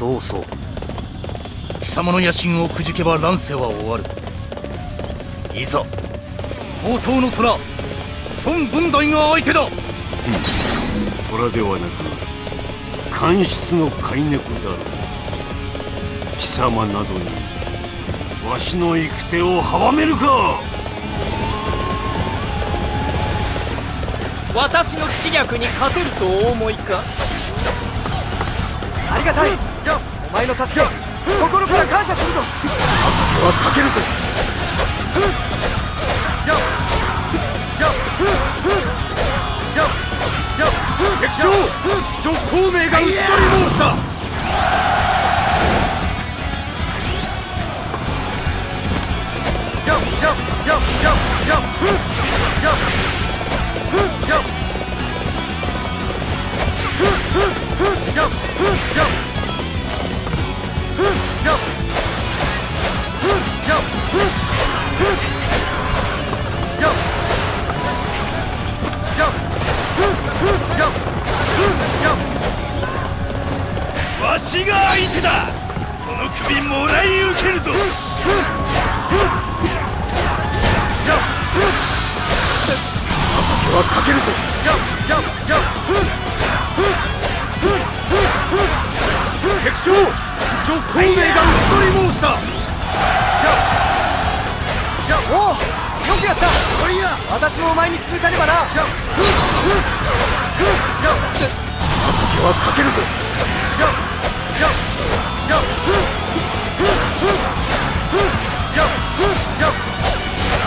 そうそう。貴様の野心をくじけば乱世は終わる。いざ宝刀の虎孫文大が相手だ。虎ではなく官室の飼い猫だろう。貴様などにわしの行く手を阻めるか。私の知略に勝てるとお思いか？ありがたいお前の助け心から感謝するぞ。情けはかけるぞ。敵将徐孔明が討ち取り敵将徐孔明が討ち取り申した。おおよくやった。私もお前に続かねばな。情けはかけるぞ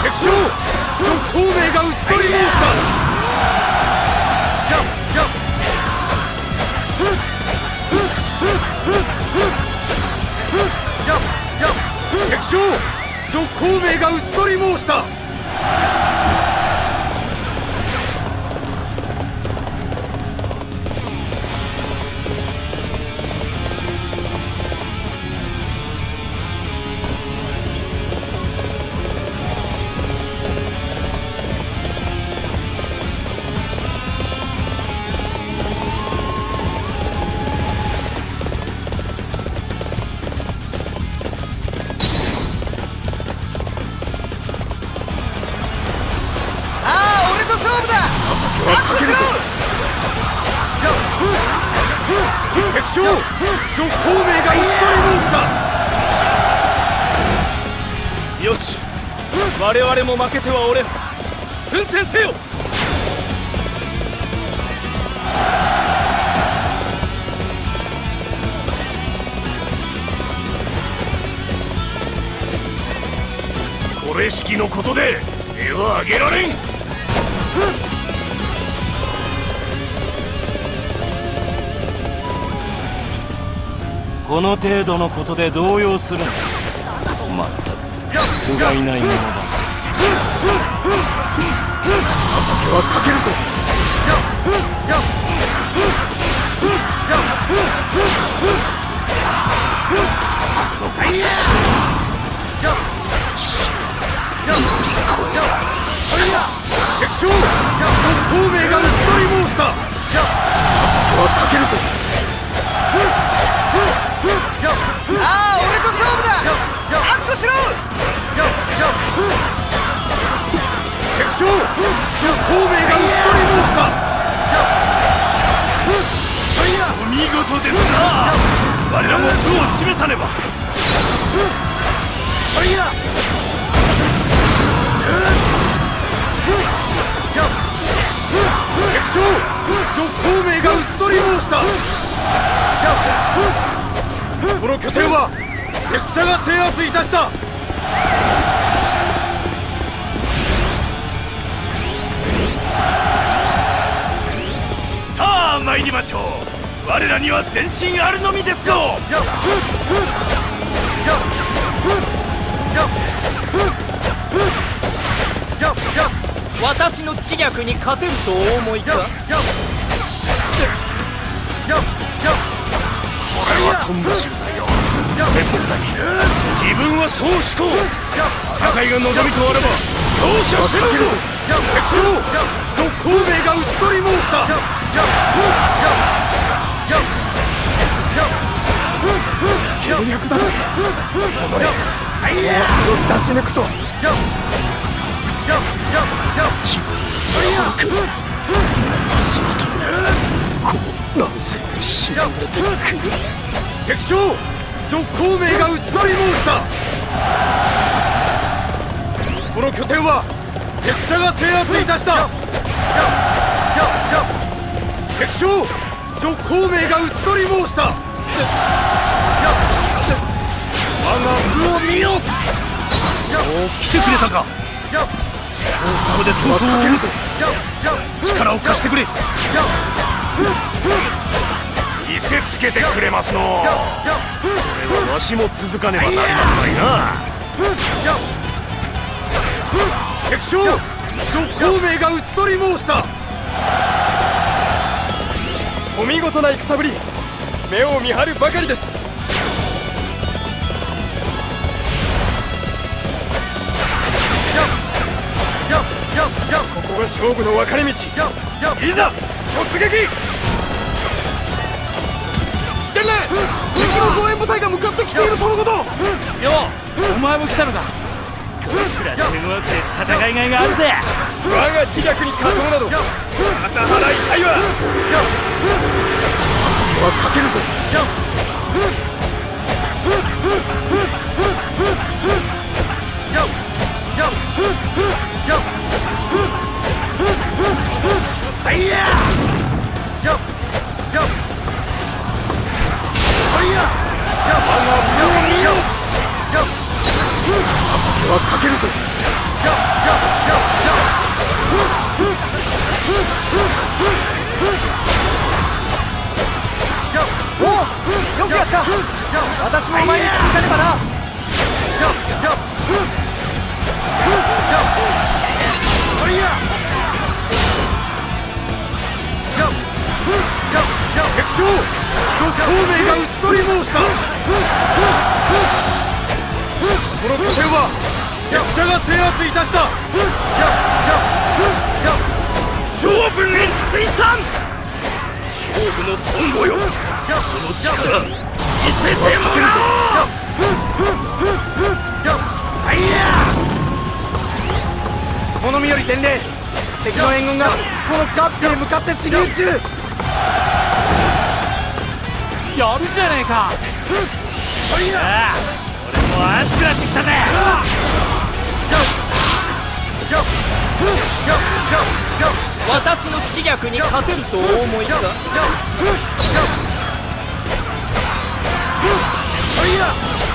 敵将徐孔明が討ち取り申した将徐孔明が討ち取り申した。我々も負けてはおれん。奮戦せよ。これしきのことで手は挙げられん。この程度のことで動揺するな。まった。く不甲斐ないものだ。はかけるぞ。敵将徐孔明が討ち取り申した情けはかけるぞ。さあ俺と勝負だ。アッとしろ敵将徐孔明が討ち取り申した。お見事ですな。我らも武を示さねば。敵将徐孔明が討ち取り申したこの拠点は拙者が制圧いたした参りましょう。我らには前進あるのみですぞ。私の知略に勝てるとお思いか？これはトンボ集隊よ。面目だ。自分はそう思考戦いが望みとあれば容赦せぬぞ。敵将徐孔明が討ち取り申した悪だろ俺私を出し抜くと自分に甘くそのためこう乱世を沈めてくる敵将徐孔明が討ち取り申したこの拠点は拙者が制圧いたした敵将徐孔明が討ち取り申した。我が武を見よ来てくれたかここで曹操を討つ。力を貸してくれ。見せつけてくれますのこれはわしも続かねばなりますまいな。敵将徐孔明が討ち取り申したお見事な戦ぶり目を見張るばかりです。ここが勝負の分かれ道。いざ突撃。伝令敵の増援部隊が向かってきているとのこと。よお前も来たのか。こいつら手強くて戦いがいがあるぜ我が自虐に加藤など肩払いたいわ。はかけるぞおおよくやった。私もお前に続かねばな敵将徐孔明が討ち取り申した。この拠点は拙者が制圧いたした。勝負に水産勝負の孫悟よ。その力見せてもらおう物見より伝令。敵の援軍がこの合併へ向かって進入中。やるじゃねえか。ああ俺も熱くなってきたぜ。私の知略に勝てるとお思いか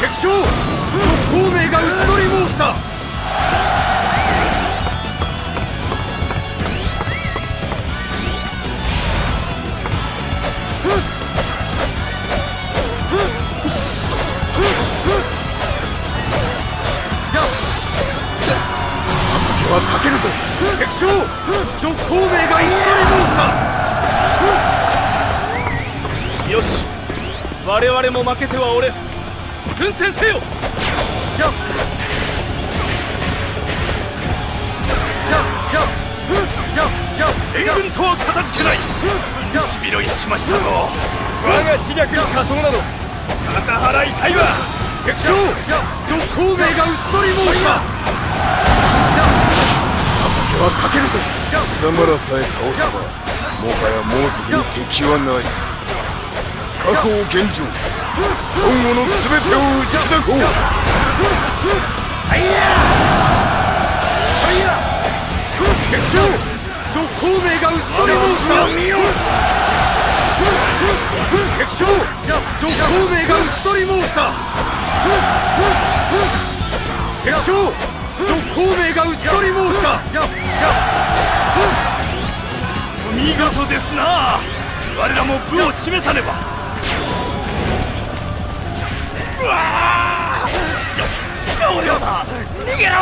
敵将徐孔明が討ち取り申したはかけるぞ。敵将徐孔明が討ち取り申した。よし。我々も負けてはおれん。奮戦せよ。援軍とは片付けない。一ビロいしましたぞ。我が知略に加藤など。肩払いたいわ。敵将徐孔明が討ち取り申したはかけるぞ。貴様らさえ倒せばもはやもう敵に敵はない。過去を現状孫悟の全てを打ち砕こう。敵将徐孔明が討ち取り申した。敵将徐孔明が討ち取り申した。敵将徐孔明が討ち取り申した。見事ですな。我らも武を示さねば。うわあ少量だ。逃げろ。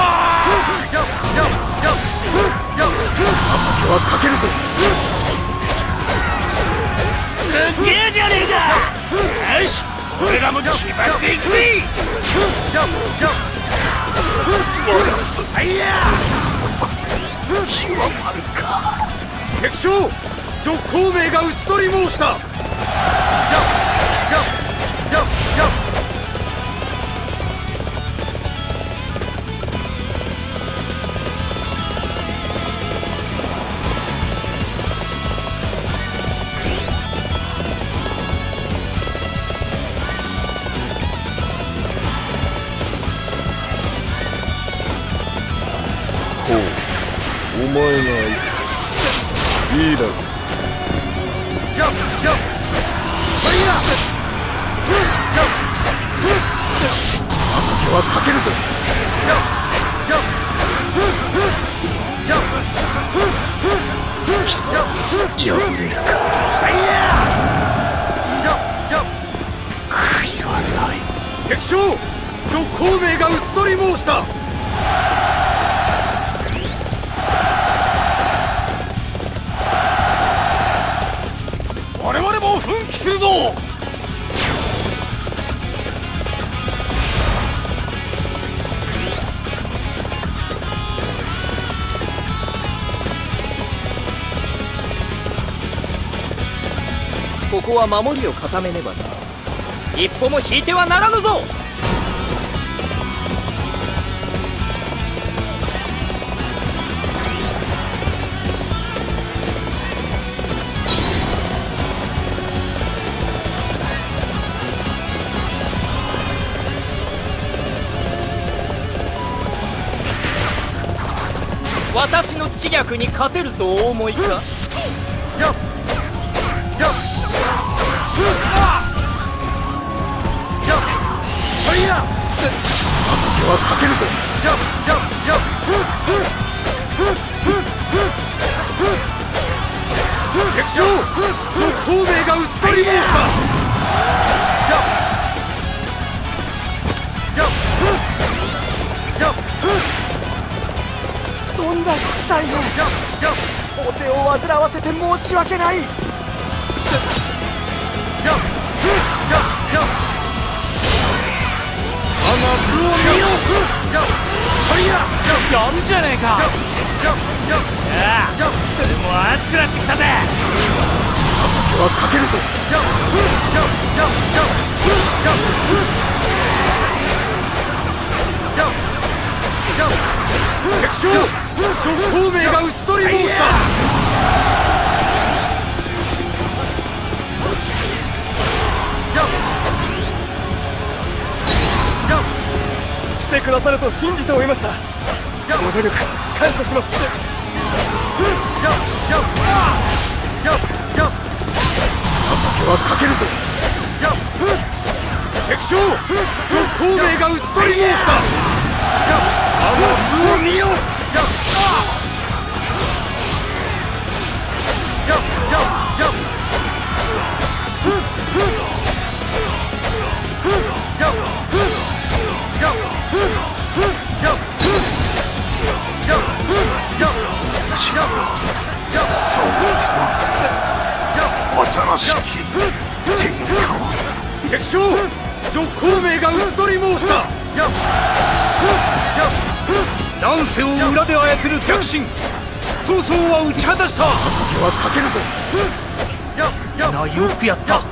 朝家はかけるぞすっげえじゃねえかよし俺らも決まっていくぜ敵将徐孔明が討ち取り申したがいいいだろ。う朝家はかけるぞ貴様破れるか悔いはない敵将徐孔明が討ち取り申したここは守りを固めねばな。一歩も引いてはならぬぞ。私の知略に勝てるとお思いか？はかけるぞ。敵将徐孔明が討ち取り申したとんだ失態をややお手を煩わせて申し訳ないやるじゃねえか。よっしゃあ俺も熱くなってきたぜ。朝家はかけるぞ。敵将孔明が討ち取り申した来てくださると信じておりました。ご助力感謝します。情けはかけるぞ。敵将徐孔明が討ち取り申したあの武を見よ新しき天下を敵将徐孔明が討ち取り申した乱世を裏で操る逆進曹操は打ち果たした朝家はかけるぞなよくやったこ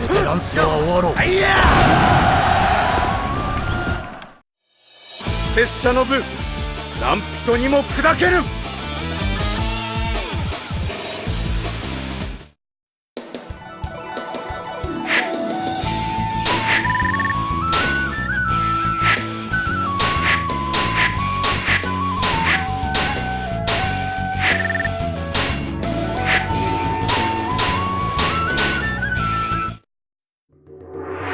れで乱世は終わろう拙者の部何人にも砕ける。